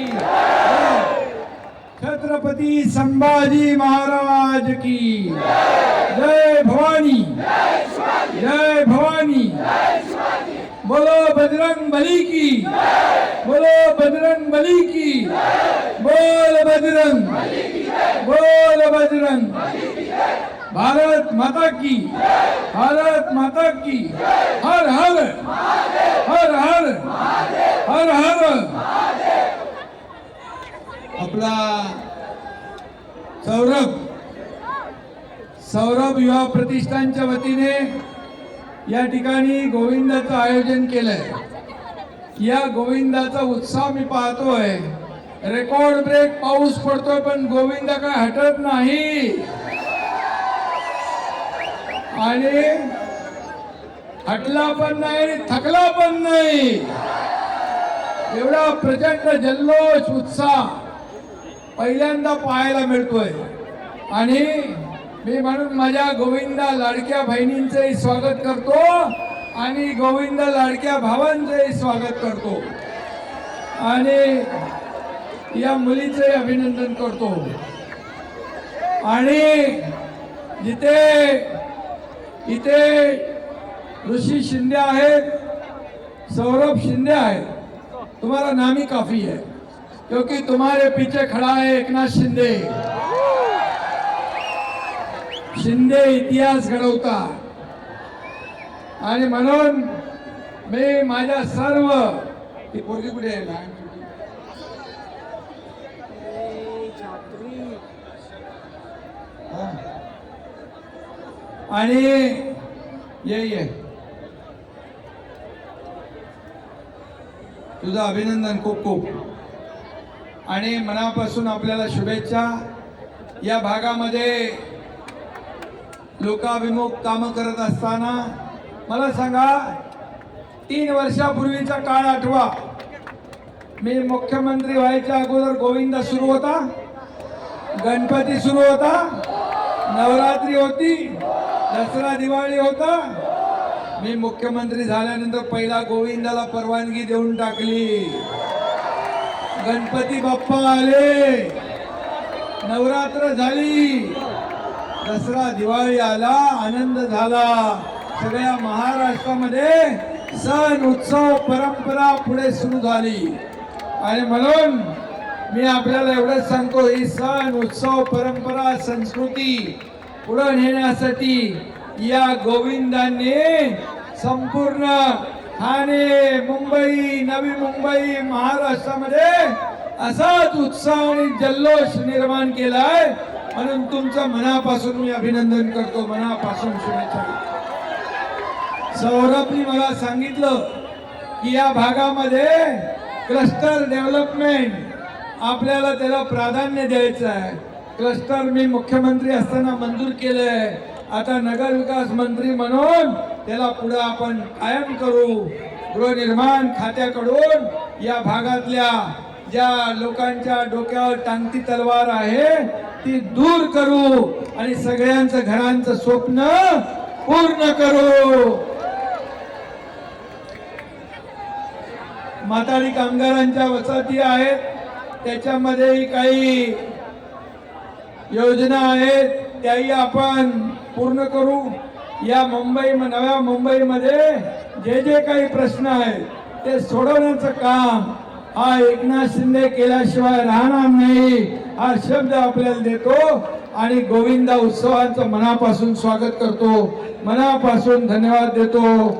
की छत्रपती संभाजी महाराज की जय भवानी। जय भवानी। बोलो बजरंग बली की। बोलो बजरंग बली की। बोल बजरंग। बोल बजरंग। भारत माता की। भारत माता की। हर हर। हर हर। हर हर। आपला सौरभ सौरभ युवा प्रतिष्ठानच्या वतीने या ठिकाणी गोविंदाचं आयोजन केलंय. या गोविंदाचा उत्साह मी पाहतोय. रेकॉर्ड ब्रेक पाऊस पडतोय पण गोविंदा काय हटत नाही. आणि हटला पण नाही आणि थकला पण नाही. एवढा प्रचंड जल्लोष उत्साह. पहिल्यांदा पाहायला मिळतोय. आणि मी म्हणून माझ्या गोविंदा लाडक्या बहिणींचंही स्वागत करतो आणि गोविंद लाडक्या भावांचंही स्वागत करतो. आणि या मुलीचंही अभिनंदन करतो. आणि जिथे इथे ऋषी शिंदे आहेत सौरभ शिंदे आहेत तुम्हाला नामी काफी आहे. क्योंकि तुम्हारे पीछे खड़ा है एकनाथ शिंदे। शिंदे इतिहास घडवता आणि म्हणून मी माझ्या सर्व ही पोरगी कुठे आहे? ना आणि ये ये. तुझं अभिनंदन खूप खूप. आणि मनापासून आपल्याला शुभेच्छा. या भागामध्ये लोकाभिमुख कामं करत असताना मला सांगा तीन वर्षापूर्वीचा काळ आठवा. मी मुख्यमंत्री व्हायच्या अगोदर गोविंदा सुरू होता गणपती सुरू होता नवरात्री होती दसरा दिवाळी होता. मी मुख्यमंत्री झाल्यानंतर पहिला गोविंदाला परवानगी देऊन टाकली. गणपती बाप्पा आले. नवरात्र झाली. दसरा दिवाळी आला आनंद झाला. सगळ्या महाराष्ट्रामध्ये सण उत्सव परंपरा पुढे सुरू झाली. आणि म्हणून मी आपल्याला एवढंच सांगतो ही सण उत्सव परंपरा संस्कृती पुढे नेण्यासाठी या गोविंदांनी संपूर्ण ठाणे मुंबई नवी मुंबई महाराष्ट्रामध्ये असाच उत्साह आणि जल्लोष निर्माण केलाय. म्हणून तुमचं मनापासून मी अभिनंदन करतो. मनापासून शुभेच्छा. सौरभनी मला सांगितलं की या भागामध्ये क्लस्टर डेव्हलपमेंट आपल्याला त्याला प्राधान्य द्यायचं आहे. क्लस्टर मी मुख्यमंत्री असताना मंजूर केलं आहे आता नगर विकास मंत्री म्हणून त्याला पुढे आपण कायम करू. गृहनिर्माण खात्याकडून या भागातल्या ज्या लोकांच्या डोक्यावर टांगती तलवार आहे ती दूर करू आणि सगळ्यांचं घरांचं स्वप्न पूर्ण करू. म्हातारी कामगारांच्या वसती आहेत त्याच्यामध्येही काही योजना आहेत. त्याही आपण पूर्ण करू. या मुंबई नव्या मुंबईमध्ये जे जे काही प्रश्न आहेत ते सोडवण्याचं काम हा एकनाथ शिंदे केल्याशिवाय राहणार नाही हा शब्द आपल्याला देतो. आणि गोविंदा उत्सवाचं मनापासून स्वागत करतो. मनापासून धन्यवाद देतो.